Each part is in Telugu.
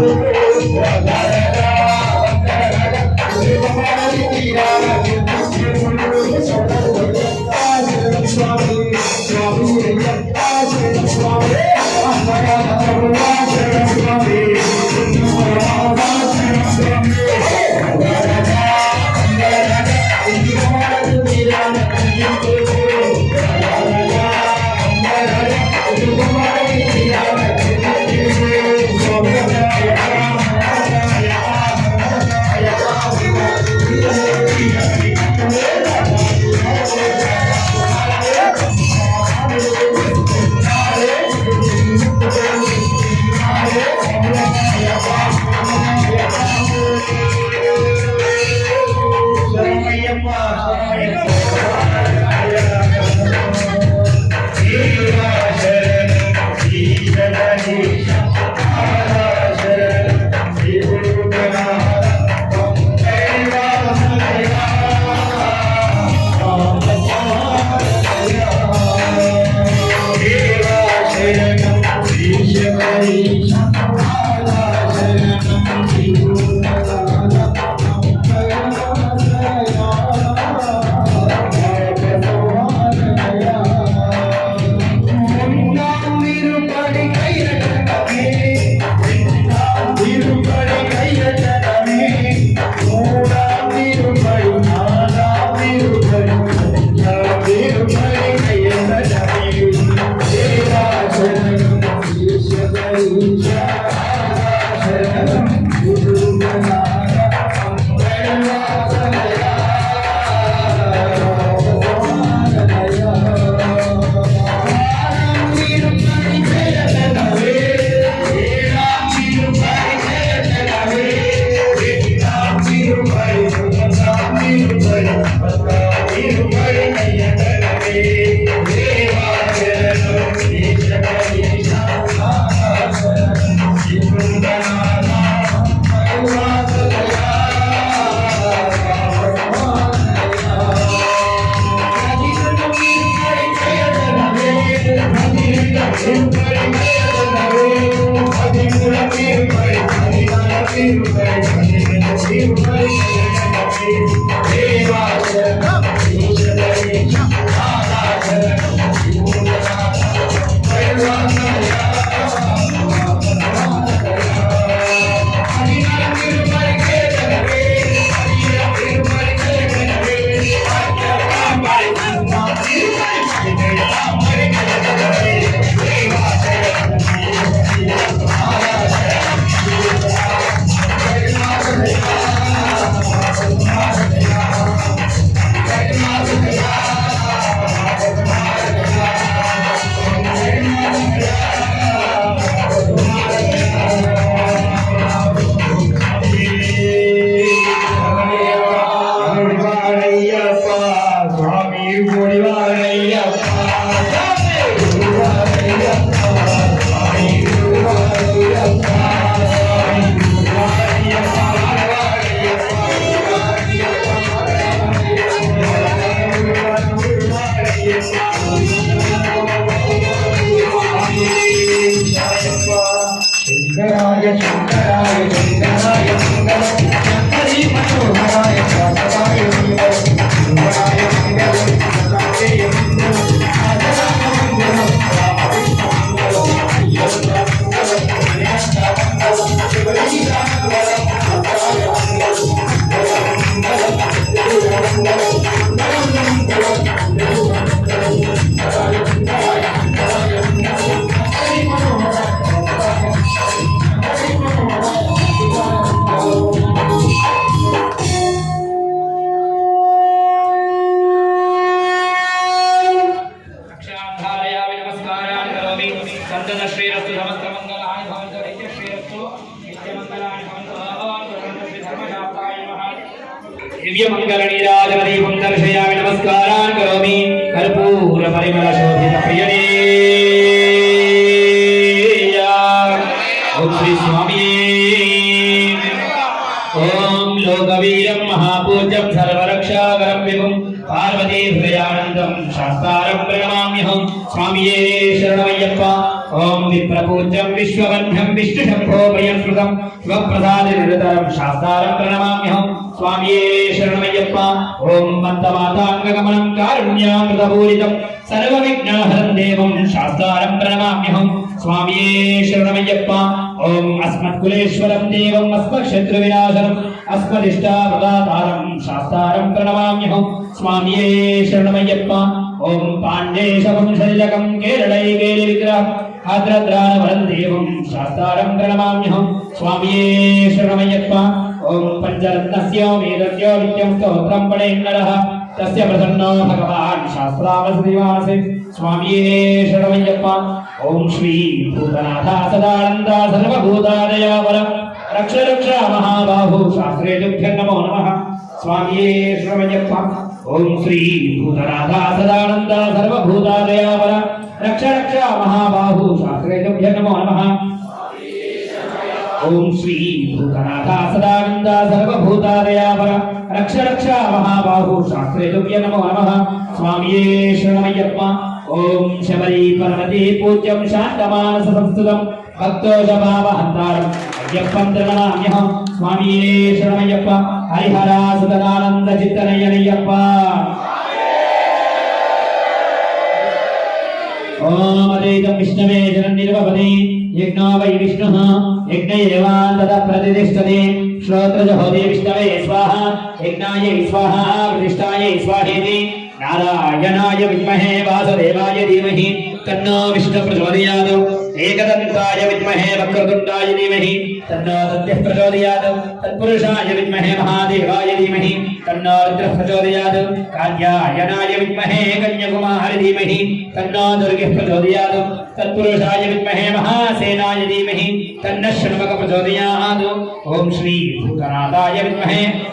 meu Deus. Amém. శంకరాయ శంకరాయ శంకరాయ Shankara Hari మనోహరాయ శాంతరాయ दिव्यमङ्गलनीराजवदीपं दर्शयामि नमस्कारान् करोमि कर्पूरपरिमलशोभितप्रियणे ॐ श्रीस्वामी ॐ लोकवीरं महापूज्यं सर्वरक्षाकरं विभुं पार्वती हृदयानन्दं शास्तारं प्रणमाम्यहं स्वामिये शरणमय्यप्पा ఓం విప్రపూజ్యం విశ్వవన్యం విష్ణు శంభో మయం శృతం స్వప్రసాద నిరతరం శాస్త్రారం ప్రణమామ్యహం. స్వామియే శరణమయ్యప్ప. ఓం మందమాతాంగమనం కారుణ్యామృతపూరితం. సర్వవిఘ్నాహరం దేవం శాస్త్రారం ప్రణమామ్యహం. స్వామియే శరణమయ్యప్ప. ఓం అస్మత్కులేశ్వరం దేవం అస్మక్షత్రు వినాశనం అస్మదిష్టావృతాతారం శాస్త్రారం ప్రణమామ్యహం. స్వామియే శరణమయ్యప్ప. ఓం పాండేశ వంశజకం కేరళైకేలి విగ్రహం ఆద్రద్రానవరం దేవం శాస్త్రారం ప్రణమామ్యహం స్వామియే శరణమయ్యప్ప ఓం పంచరత్నస్య వేదస్య నిత్యం స్తోత్రం పడేన్నరః తస్య ప్రసన్నో భగవాన్ శాస్త్రావసదివాసే స్వామియే శరణమయ్యప్ప ఓం శ్రీ భూతనాథ సదానంద సర్వభూతాదయావర రక్ష రక్ష మహాబాహు శాస్త్రే తుభ్యం నమో నమః స్వామియే శరణమయ్యప్ప ఓం శ్రీ భూతరాధా సదానంద సర్వభూతాదయావర రక్ష రక్ష మహాబాహు శాస్త్రేభ్య నమో నమ. ఓం శ్రీ భూతనాథా సదానంద సర్వభూతాదయావర రక్ష రక్ష మహాబాహు శాస్త్రేభ్య నమో నమ. స్వామియే శరణమయ్యప్ప. ఓం శబరి పర్వతే పూజ్యం శాంతమానస సంస్థుతం భక్తోజభావహంతారం అయ్యప్పం త్రిగణామ్యహం స్వామియే శరణమయ్యప్ప. హరిహర సుతదానంద చిత్తనయ్యనయ్యప్ప. ఓమదేదం విష్ణవే జనన్నిర్వపదే. యజ్ఞో వై విష్ణుః. యజ్ఞ ఏవాన్ తద ప్రతిష్టతే. శ్రోత్రజహోదే విష్ణవే స్వాహ. యజ్ఞాయ స్వాహ. ప్రతిష్టాయ స్వాహేతి. నారాయణాయ విద్మహే వాసుదేవాయ ధీమహి. తన్నో విష్ణు एकदंताय विद्महे वक्रतुंडाय धीमहि तन्नो सत्यः प्रचोदयात् तत्पुरुषाय विद्महे महादेवाय धीमहि तन्नो रुद्रः प्रचोदयात् कात्यायनाय विद्महे कन्याकुमार धीमहि तन्नो दुर्गः प्रचोदयात् तत्पुरुषाय विद्महे महासेनाय धीमहि तन्नः शृण्वकः प्रचोदयात् ओम श्री भूतनाथाय विद्महे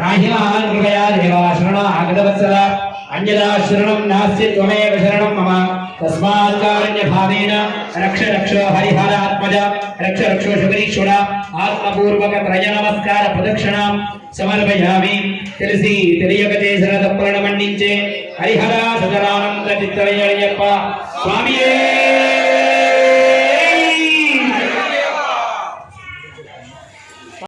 పాపసంభవాన్ కృపయా దేవా శరణాగతవత్సల అంజలా శరణం నాస్తి త్వమేవ శరణం మమ తస్మాత్ భావేన రక్ష రక్ష హరిహరాత్మజ రక్ష రక్షో శబరీశ్వర ఆత్మపూర్వక త్రయ నమస్కార ప్రదక్షిణం సమర్పయామి తెలిసి తెలియక చేసిన తప్పులను మండించే హరిహర సదరానంద చిత్తరయ్యప్ప స్వామియే